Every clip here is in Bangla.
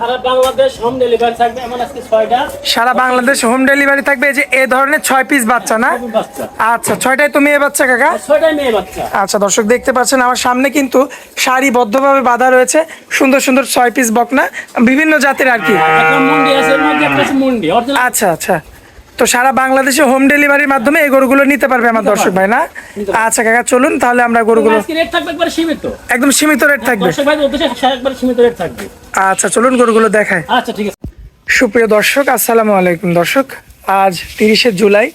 সারা বাংলাদেশ হোম ডেলিভারি থাকবে এমন আজকে ছয়টা। সারা বাংলাদেশ হোম ডেলিভারি থাকবে যে এ ধরনের ছয় পিস বাচ্চা না? আচ্ছা ছয়টাই তো মেয়ে বাচ্চা কাকা? ছয়টাই মেয়ে বাচ্চা। আচ্ছা দর্শক দেখতে পাচ্ছেন আমার সামনে কিন্তু সারিবদ্ধভাবে বাঁধা রয়েছে সুন্দর সুন্দর ছয় পিস বকনা বিভিন্ন জাতের আর কি। আছে মুন্ডি আচ্ছা আচ্ছা। তো সারা বাংলাদেশে হোম ডেলিভারির মাধ্যমে এই গরুগুলো নিতে পারবে আমার দর্শক ভাই না? আচ্ছা কাকা চলুন তাহলে আমরা গরুগুলো একদম সীমিত রেট থাকবে। সীমিত রেট থাকবে। আচ্ছা চলুন গরুগুলো দেখায় আচ্ছা ঠিক আছে। সুপ্রিয় দর্শক আসসালামু আলাইকুম দর্শক। আজ তিরিশে জুলাই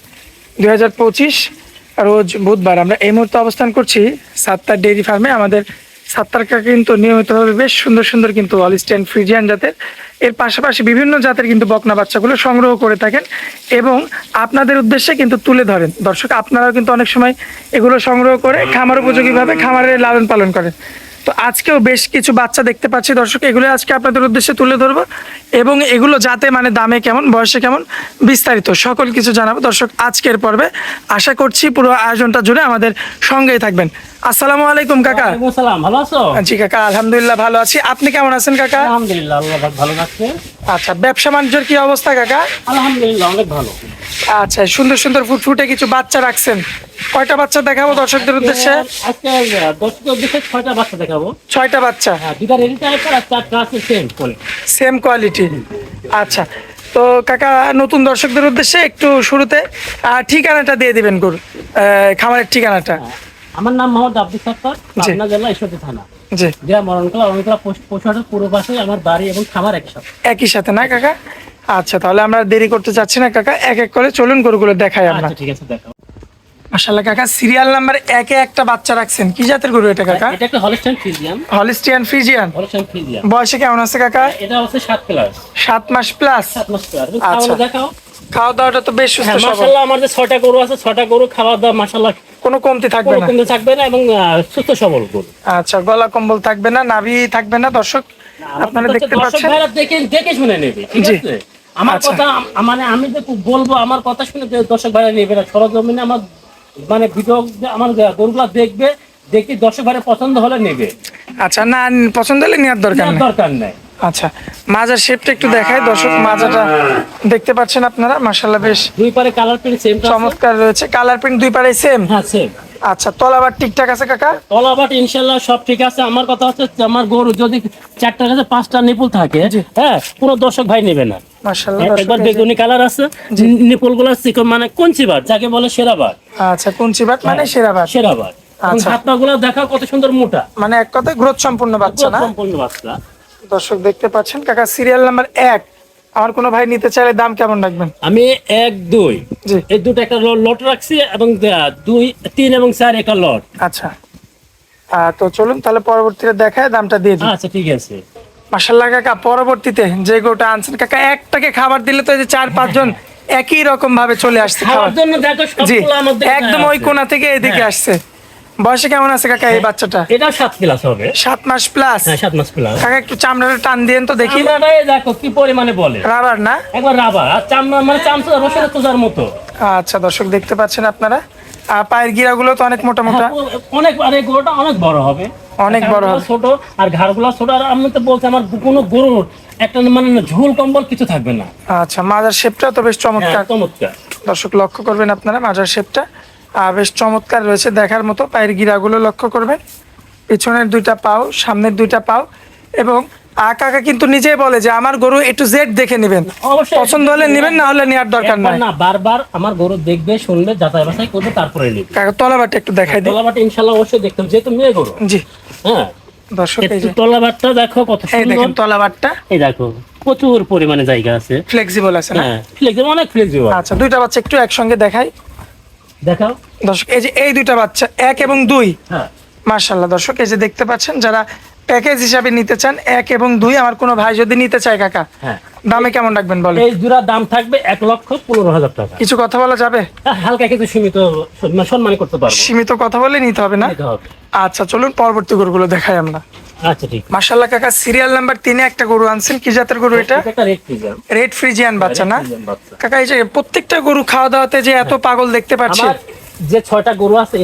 দুই হাজার পঁচিশ রোজ বুধবার। আমরা এই মুহূর্তে অবস্থান করছি সাত্তার ডেইরি ফার্মে। আমাদের সাত্তার কাকা কিন্তু নিয়মিতভাবে বেশ সুন্দর সুন্দর কিন্তু অলিস্টেন ফ্রিজিয়ান জাতের। এর পাশাপাশি বিভিন্ন জাতের কিন্তু বকনা বাচ্চাগুলো সংগ্রহ করে থাকেন এবং আপনাদের উদ্দেশ্যে কিন্তু তুলে ধরেন। দর্শক, আপনারাও কিন্তু অনেক সময় এগুলো সংগ্রহ করে খামার উপযোগীভাবে খামারে লালন পালন করেন। তো আজকেও বেশ কিছু বাচ্চা দেখতে পাচ্ছি দর্শক। এগুলো আজকে আপনাদের উদ্দেশ্যে তুলে ধরবো এবং এগুলো যাতে মানে দামে কেমন বয়সে কেমন বিস্তারিত সকল কিছু জানাব। দর্শক আজকের পর্বে আশা করছি পুরো আয়োজনটা জুড়ে আমাদের সঙ্গেই থাকবেন। আসসালামু আলাইকুম কাকা। আসসালাম ভালো আছো? জি কাকা আলহামদুলিল্লাহ ভালো আছি। আপনি কেমন আছেন কাকা? আলহামদুলিল্লাহ আল্লাহ ভালো আছে আচ্ছা ব্যবসা বাণিজ্যের কি অবস্থা কাকা? আলহামদুলিল্লাহ অনেক ভালো। আচ্ছা সুন্দর সুন্দর ফুটফুটে কিছু বাচ্চা রাখছেন। কয়টা বাচ্চা দেখাবো দর্শকদের উদ্দেশ্যে? আজকে দর্শকের উদ্দেশ্যে ছয়টা বাচ্চা দেখাবো। ছয়টা বাচ্চা? হ্যাঁ দুটা রেডি টাইপের আর চারটা আছে সেম কোয়ালিটি সেম কোয়ালিটি আচ্ছা তো কাকা নতুন দর্শকদের উদ্দেশ্যে একটু শুরুতে ঠিকানাটা দিয়ে দিবেন গুরু খামারের ঠিকানাটা। আমার নাম মোহাম্মদ আব্দুল সত্তার পাবনা জেলা ঈশ্বরদী থানা। জি। জেলা মরণকলা অরণকলা পৌষহাটের পূর্ব পাশে আমার বাড়ি এবং খামার একসাথে একই সাথে না কাকা? আচ্ছা তাহলে আমরা দেরি করতে চাচ্ছি না কাকা? এক এক করে চলুন গরুগুলো দেখাই আমরা। আচ্ছা ঠিক আছে দেখো মাসাল্লাহ কাকা সিরিয়াল নাম্বার একে একটা বাচ্চা রাখছেন। কি জাতের গরু এটা কাকা? এটা একটা হলস্টাইন ফ্রিজিয়ান হলস্টাইন বয়সে কেমন আছে কাকা? এটা হচ্ছে সাত ক্লাস সাত মাস প্লাস মাস আচ্ছা। দেখাও। খাওয়া দাওয়াটা তো বেশ সুস্থ হ্যাঁ সবল। মাশাআল্লাহ আমার যে গরু আছে ছয়টা গরু খাওয়া দাওয়া মাশাআল্লাহ কোনো কমতি থাকবে না। কিন্তু থাকবে না এবং সুস্থ সবল গরু আচ্ছা গলা কম্বল থাকবে না নাভি থাকবে না দর্শক? আপনারা দেখতে দর্শক পাচ্ছেন? ভাইরা দেখে দেখে শুনে নেবে ঠিক জি। আছে? আমার আচ্ছা। কথা মানে আমি যে বলব আমার কথা শুনে দর্শক ভাইরা নেবে না সরজমিনে আমার মানে ভিডিও আমার গরুগুলা দেখবে দেখি দর্শক ভাইরা পছন্দ হলে নেবে। আচ্ছা না পছন্দ হলে নেওয়ার দরকার নেই। দরকার নেই। আচ্ছা মাজার শেপটা একটু দেখায় দর্শক মাজাটা দেখতে পাচ্ছেন আপনারা? বেশ দুই পারে কালার প্রিন্ট সেম চমৎকার রয়েছে। কালার প্রিন্ট দুই পারে সেম হ্যাঁ সেম আচ্ছা তলাবার ঠিকঠাক আছে কাকা? তলাবাট ইনশাল্লাহ সব ঠিক আছে। আমার কথা হচ্ছে আমার গরু যদি চারটার কাছে পাঁচটা নিপুল থাকে হ্যাঁ পুরো দর্শক ভাই নেবে না। একবার দর্শক এই যে- বেগুনি কালার আছে নিপুলগুলো মানে বাট যাকে বলে সেরা বাট। আচ্ছা কুঞ্চি বাট মানে সেরা বাট। সেরা বাট। আচ্ছা। হাত পা গুলো দেখা কত সুন্দর মোটা। মানে এক কথায় গ্রোথ সম্পূর্ণ বাচ্চা না? সম্পূর্ণ বাচ্চা। দর্শক দেখতে পাচ্ছেন। কাকা সিরিয়াল নাম্বার এক। আমার কোনো ভাই নিতে চাইলে দাম কেমন রাখবেন? আমি এক দুই। এই দুটো একটা লট রাখছি এবং দুই তিন এবং চার একটা লট আচ্ছা। তো চলুন তাহলে পরবর্তীতে দেখায় দামটা দিয়ে দিই। আচ্ছা ঠিক আছে। মাসাল্লাহ কাকা পরবর্তীতে যে গোটা আনছেন কাকা একটাকে খাবার দিলে তো এই যে চার পাঁচজন একই রকম ভাবে চলে আসছে খাওয়ার জন্য দেখো সবগুলো আমার দেখায় একদম ওই। কোনা থেকে এদিকে হ্যাঁ। আসছে। বয়সে কেমন আছে কাকা এই বাচ্চাটা? এটা সাত ক্লাস হবে। সাত মাস প্লাস হ্যাঁ সাত মাস ক্লাস কাকা একটু চামড়াটা টান দিয়েন তো দেখি। চামড়াটাই দেখো কি পরিমাণে বলে। রাবার না? একবার রাবার। আর চামড়া মানে চামচা রসের তোজার মতো। আচ্ছা দর্শক দেখতে পাচ্ছেন আপনারা। আর পায়ের গিরাগুলো তো অনেক মোটা মোটা। হ্যাঁ, অনেক আর এই গরুটা অনেক বড় হবে। অনেক বড় হবে। ছোট আর ঘাড়গুলো ছোট। আর আমি তো বলছি আমার কোনো গরুর একটা মানে ঝুল কম্বল কিছু থাকবে না। আচ্ছা মাজার শেপটা তো বেশ হ্যাঁ, চমৎকার। চমৎকার দর্শক লক্ষ্য করবেন আপনারা মাজার শেপটা বেশ চমৎকার রয়েছে দেখার মতো। পায়ের গিরাগুলো লক্ষ্য করবেন। পিছনের দুইটা পাও সামনের দুইটা পাও এবং আ কাকা কিন্তু নিজেই বলে যে আমার গরু এ টু জেড দেখে নেবেন। পছন্দ হলে নেবেন না হলে নেওয়ার দরকার নাই। না বারবার আমার গরু দেখবে শুনবে যাচাই বাছাই করবে তারপরে নেবে। কাকা তলাবাটা একটু দেখাই দিই। তলাবাট ইনশাল্লাহ অবশ্যই দেখতে হবে যেহেতু মেয়ে গরু। জি। হ্যাঁ। দর্শক এই যে। তলাবাটটা দেখো কত সুন্দর এই দেখেন তলাবারটা। এই দেখো প্রচুর পরিমাণে জায়গা আছে। ফ্লেক্সিবল আছে না? হ্যাঁ ফ্লেক্সিবল অনেক ফ্লেক্সিবল আচ্ছা দুইটা বাচ্চা একটু একসঙ্গে দেখাই। দেখাও। দর্শক এই যে এই দুইটা বাচ্চা এক এবং দুই। হ্যাঁ। মার্শাল্লাহ দর্শক এই যে দেখতে পাচ্ছেন যারা প্যাকেজ হিসাবে নিতে চান এক এবং দুই আমার কোনো ভাই যদি নিতে চায় কাকা হ্যাঁ। দামে কেমন রাখবেন বলে এই জোড়ার দাম থাকবে এক লক্ষ পনেরো হাজার টাকা। কিছু কথা বলা যাবে? হ্যাঁ, হালকা কিছু সীমিত মানে সম্মান করতে পারব। সীমিত কথা বলে নিতে হবে না? আচ্ছা চলুন পরবর্তী গরুগুলো দেখাই আমরা। আচ্ছা ঠিক। মার্শাল্লাহ কাকা সিরিয়াল নাম্বার তিনে একটা গরু আনছেন। কি জাতের গরু এটা? এটা রেড ফ্রিজার রেড ফ্রিজিয়ান বাচ্চা না? কাকা এই যে প্রত্যেকটা গরু খাওয়া দাওয়াতে যে এত পাগল দেখতে পাচ্ছি যে ছয়টা গরু আছে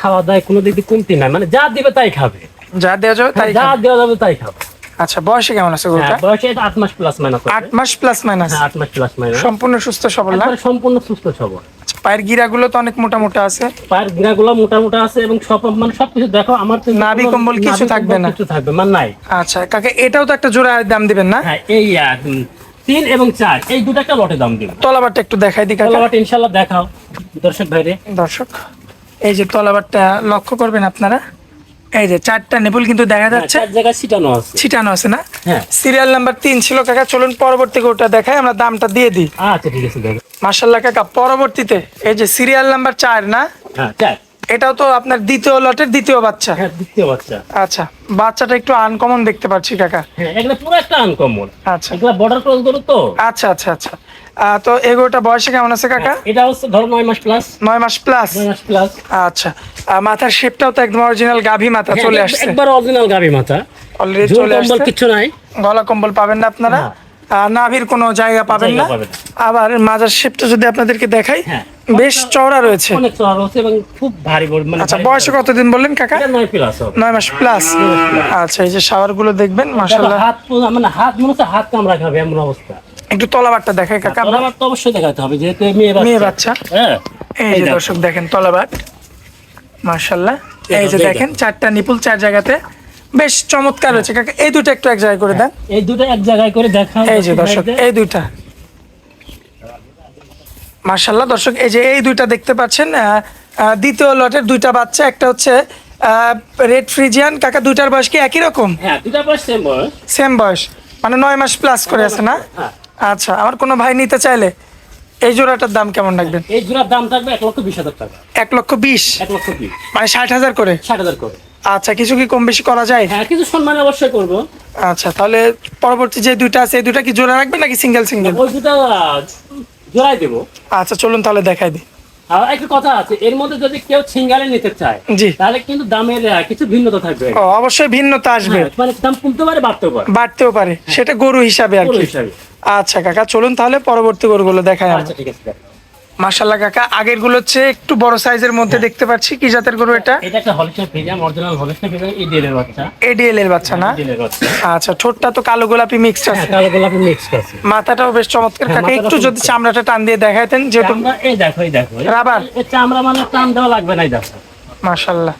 খাওয়া দাওয়ায় কোনো দিক দিয়ে কমতি নাই। মানে যা দিবে তাই খাবে। যা দেওয়া যাবে তাই যা দেওয়া যাবে তাই খাবে। আচ্ছা বয়সে কেমন আছে হ্যাঁ গরুটা বয়সে এটা আট মাস প্লাস মাইনাস আট মাস প্লাস মাইনাস হ্যাঁ মাস প্লাস মাইনাস সম্পূর্ণ সুস্থ সবল না? সম্পূর্ণ সুস্থ সবল। পায়ের গিরাগুলো তো অনেক মোটা মোটা আছে। পায়ের গিরাগুলো মোটা মোটা আছে এবং সব মানে সবকিছু দেখো আমার তো নাভি কম্বল কিছু থাকবে না। কিছু থাকবে মানে নাই। আচ্ছা কাকে এটাও তো একটা জোড়া দাম দিবেন না? হ্যাঁ এই তিন এবং চার এই দুটো একটা লটে দাম দিন তলাবারটা একটু দেখাই দি কাকা। তলাবাট ইনশাল্লাহ দেখাও। দর্শক ভাইরে। দর্শক এই যে তলাবারটা লক্ষ্য করবেন আপনারা? এই যে চারটা নেপুল কিন্তু দেখা হ্যাঁ, যাচ্ছে। ছিটানো আছে। ছিটানো আছে না? হ্যাঁ। সিরিয়াল নাম্বার তিন ছিল কাকা চলুন পরবর্তী গরুটা দেখাই আমরা দামটা দিয়ে দিই। আচ্ছা ঠিক আছে দেখো। মার্শাল্লাহ কাকা পরবর্তীতে এই যে সিরিয়াল নাম্বার চার না? হ্যাঁ এটাও তো আপনার দ্বিতীয় লটের দ্বিতীয় বাচ্চা। হ্যাঁ দ্বিতীয় বাচ্চা। আচ্ছা বাচ্চাটা একটু আনকমন দেখতে পাচ্ছি কাকা। হ্যাঁ এগুলো পুরো একটা আনকমন আচ্ছা। এগুলো বর্ডার ক্রস গরু তো। আচ্ছা আচ্ছা আচ্ছা। তো এগোটা বয়সে কেমন আছে কাকা? এটা হচ্ছে ধরো নয় মাস প্লাস নয় মাস প্লাস মাস প্লাস আচ্ছা। মাথার শেপটাও তো একদম অরিজিনাল গাভী মাথা চলে আসছে। একবার অরিজিনাল মাথা। অলরেডি চলে আসছে? কিচ্ছু নাই। গলা কম্বল পাবেন না আপনারা? নাভির কোনো জায়গা পাবেন না? আবার মাজার শেপটা যদি আপনাদেরকে দেখাই হ্যাঁ। বেশ চওড়া রয়েছে। অনেক চড়া রয়েছে এবং খুব ভারী মানে আচ্ছা বয়সে কতদিন বললেন কাকা? নয় প্লাস মাস প্লাস আচ্ছা এই যে শাওয়ারগুলো দেখবেন দেখো, মাসাল্লাহ হাত মানে হাত মনে হচ্ছে হাত কামড়া খাবে এমন অবস্থা। একটু তলাবারটা দেখাই কাকা আমরা। আমার তো অবশ্যই দেখাতে হবে যেহেতু মেয়ে মেয়ে বাচ্চা? হ্যাঁ এই যে দর্শক দেখেন তলাবাট। মাশাল্লাহ এই যে দেখেন চারটা নিপুল চার জায়গাতে। বেশ চমৎকার রয়েছে কাকা এই দুটো একটু এক জায়গায় করে দেন। এই দুটো এক জায়গায় করে দেখাও এই যে দর্শক এই দুইটা। মার্শাল্লাহ দর্শক এই যে এই দুইটা দেখতে পাচ্ছেন দ্বিতীয় লটের দুইটা বাচ্চা একটা হচ্ছে রেড ফ্রিজিয়ান কাকা দুইটার বয়স কি একই রকম? হ্যাঁ দুটা বয়স সেম বয়স। সেম বয়স মানে নয় মাস প্লাস করে আছে না? হ্যাঁ। আচ্ছা আমার কোনো ভাই নিতে চাইলে এই জোড়াটার দাম কেমন রাখবেন? এই জোড়ার দাম থাকবে এক লক্ষ বিশ হাজার টাকা। এক লক্ষ বিশ? এক লক্ষ বিশ। মানে ষাট হাজার করে? ষাট হাজার করে। আচ্ছা কিছু কি কম বেশি করা যায়? হ্যাঁ কিছু সম্মান অবশ্যই করব। আচ্ছা তাহলে পরবর্তী যে দুইটা আছে এই দুইটা কি জোড়া রাখবেন নাকি সিঙ্গেল সিঙ্গেল ওই দুটা জোড়াই দেবো। আচ্ছা চলুন তাহলে দেখাই দিই। আর একটা কথা আছে এর মধ্যে যদি কেউ সিঙ্গালে নিতে চায় জি। তাহলে কিন্তু দামের কিছু ভিন্নতা থাকবে। ও অবশ্যই ভিন্নতা আসবে। হ্যাঁ, মানে দাম কমতে পারে বাড়তেও পারে। বাড়তেও পারে সেটা গরু হিসাবে আর কি। আচ্ছা কাকা চলুন তাহলে পরবর্তী গরুগুলো দেখায় আচ্ছা ঠিক আছে মাশাল্লাহ কাকা আগেরগুলো হচ্ছে একটু বড় সাইজের মধ্যে দেখতে পাচ্ছি। কি জাতের গরু এটা? এটা একটা হলিস্টার ফিজিয়াম অরিজিনাল হলিস্টার ফিজিয়াম এই ডিলের বাচ্চা এডিএল এর বাচ্চা। না আচ্ছা ঠোঁটটা তো কালো গোলাপি মিক্সড হ্যাঁ আছে। কালো গোলাপি মিক্স আছে। মাথাটাও বেশ চমৎকার। হ্যাঁ, কাকা একটু যদি চামড়াটা টান দিয়ে দেখাইতেন যেহেতু চামড়া এই দেখো এই দেখো। রাবার? এই চামড়া মানে টান দেওয়া লাগবে না এই দেখো। মাশাল্লাহ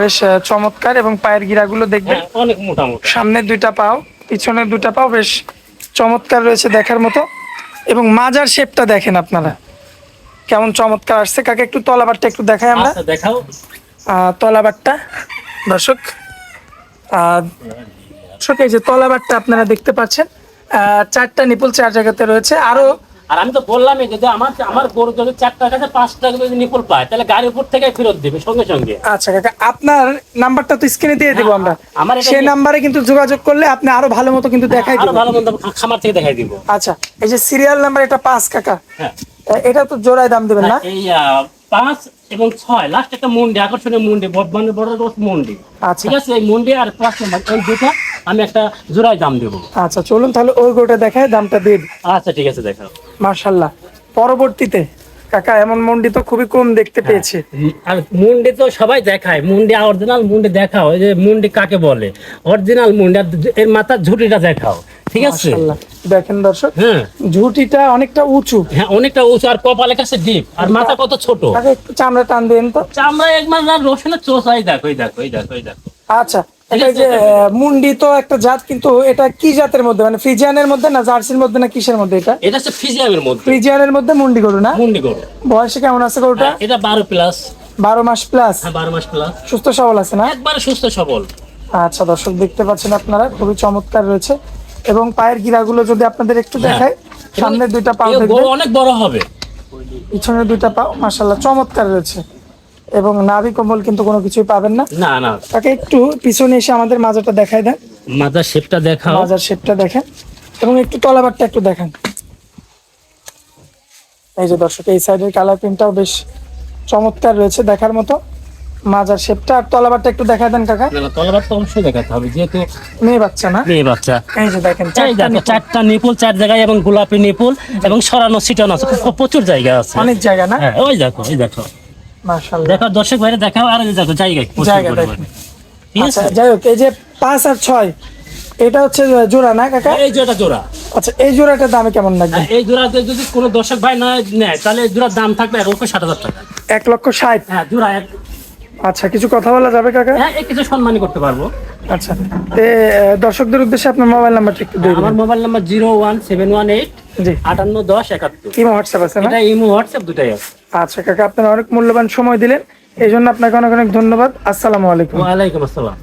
বেশ চমৎকার এবং পায়ের গিরাগুলো দেখবেন। হ্যাঁ, অনেক মোটা মোটা। সামনের দুইটা পাও পিছনে দুইটা পাও বেশ চমৎকার রয়েছে দেখার মতো। এবং মাজার শেপটা দেখেন আপনারা। কেমন চমৎকার আসছে। কাকে একটু তলাবারটা একটু দেখাই আমরা? আচ্ছা দেখাও। তলাবারটা। দর্শক দর্শক এই যে তলাবারটা আপনারা দেখতে পাচ্ছেন। চারটা নিপুল চার জায়গাতে রয়েছে। আরও আর আমি তো বললামই যদি আমার আমার গরু যদি চার টাকা কাছে পাঁচ টাকা যদি নিপুল পায় তাহলে গাড়ির উপর থেকে ফেরত দিবে সঙ্গে সঙ্গে। আচ্ছা কাকা আপনার নাম্বারটা তো স্ক্রিনে দিয়ে দেবো আমরা। আমার এটা সেই নাম্বারে কিন্তু যোগাযোগ করলে আপনি আরও ভালো মতো কিন্তু দেখাই ভালো মন্দ খামার থেকে দেখাই দিব। আচ্ছা এই যে সিরিয়াল নাম্বার এটা পাঁচ কাকা। হ্যাঁ। এটা তো জোড়ায় দাম দেবেন না? এই পাঁচ এবং ছয় লাস্ট একটা মুন্ডি আকর্ষণীয় মুন্ডি বর্ধমানে বড় রোজ মুন্ডি। আচ্ছা। ঠিক আছে এই মুন্ডি আর পাঁচ নম্বর এই দুটো আমি একটা জোড়ায় দাম দেবো। আচ্ছা চলুন তাহলে ওই গোটা দেখায় দামটা দিই। আচ্ছা ঠিক আছে দেখাও। মার্শাল্লাহ পরবর্তীতে কাকা এমন মন্ডি তো খুবই কম দেখতে পেয়েছে। আর মুন্ডি তো সবাই দেখায় মুন্ডি অরিজিনাল মুন্ডি দেখাও এই যে মুন্ডি কাকে বলে? অরিজিনাল মুন্ডি এর মাথার ঝুটিটা দেখাও। ঠিক আছে। দেখেন দর্শক হ্যাঁ। ঝুটিটা অনেকটা উঁচু। হ্যাঁ অনেকটা উঁচু আর কপালের কাছে ডিপ আর মাথা কত ছোট। একটু চামড়া টান দেন তো। চামড়া একবার না রসুনের চোষ এই দেখো এই দেখো এই দেখো এই দেখো। আচ্ছা এটা যে মুন্ডি তো একটা জাত কিন্তু এটা কি জাতের মধ্যে? মানে ফ্রিজিয়ানের মধ্যে না জার্সির মধ্যে না কিসের মধ্যে এটা? এটা হচ্ছে ফিজিয়ামের মধ্যে। ফ্রিজিয়ানের মধ্যে মুন্ডি গরু না? মুন্ডি গরু। বয়সে কেমন আছে গরুটা? হ্যাঁ, এটা বারো প্লাস বারো মাস প্লাস হ্যাঁ বারো মাস প্লাস সুস্থ সবল আছে না? একবারে সুস্থ সবল। আচ্ছা দর্শক দেখতে পাচ্ছেন আপনারা খুবই চমৎকার রয়েছে। এবং পায়ের গিরাগুলো যদি আপনাদের একটু দেখায় সামনের দুইটা পাও হ্যাঁ। এ দেখবেন। অনেক বড় হবে। পিছনের দুইটা পাও মাশাল্লাহ চমৎকার রয়েছে। এবং নাভি কম্বল কিন্তু কোনো কিছুই পাবেন না। না না। তাকে একটু পিছনে এসে আমাদের মাজাটা দেখায় দেন। মাথার শেপটা দেখাও। মাজার শেপটা দেখেন। এবং একটু তলাবারটা একটু দেখেন। এই যে দর্শক এই সাইডের কালার প্রিন্টটাও বেশ চমৎকার রয়েছে দেখার মতো। মাজার শেপটা। আর তলাবারটা একটু দেখাই দেন কাকা। না না তলবার তো অবশ্যই দেখাতে হবে যেহেতু মেয়ে বাচ্চা না? মেয়ে বাচ্চা। এই যে দেখেন চারটা নিপুল। চারটা নিপুল চার জায়গায় এবং গোলাপি নিপুল এবং সরানো ছিটানো আছে। প্রচুর জায়গা আছে। অনেক জায়গা না? হ্যাঁ ওই দেখো এই দেখো। দেখো দর্শক বাইরে দেখাও আর এই দেখো জায়গায় প্রচুর জায়গা আচ্ছা যাই হোক এই যে পাঁচ আর ছয় এটা হচ্ছে জোড়া না কাকা? এই জোড়াটা জোড়া। আচ্ছা এই জোড়াটার দামে কেমন লাগবে? এই জোড়াতে যদি কোনো দর্শক ভাই না নেয় তাহলে এই জোড়ার দাম থাকবে এক লক্ষ ষাট হাজার টাকা। এক লক্ষ ষাট? হ্যাঁ জোড়া এক আচ্ছা কিছু কথা বলা যাবে কাকা? হ্যাঁ কিছু সম্মানই করতে পারব। আচ্ছা এ, দর্শকদের উদ্দেশ্যে আপনার মোবাইল নাম্বারটা একটু দিন আমার mobile number zero one seven one eight জি। আটান্ন দশ একাত্তর। ইমো হোয়াটসঅ্যাপ আছে না? এটা ইমো হোয়াটসঅ্যাপ দুটাই আছে। আচ্ছা কাকা আপনারা অনেক মূল্যবান সময় দিলেন। এই জন্য আপনাকে অনেক অনেক ধন্যবাদ। আসসালামু আলাইকুম। ওয়ালাইকুম আসসালাম।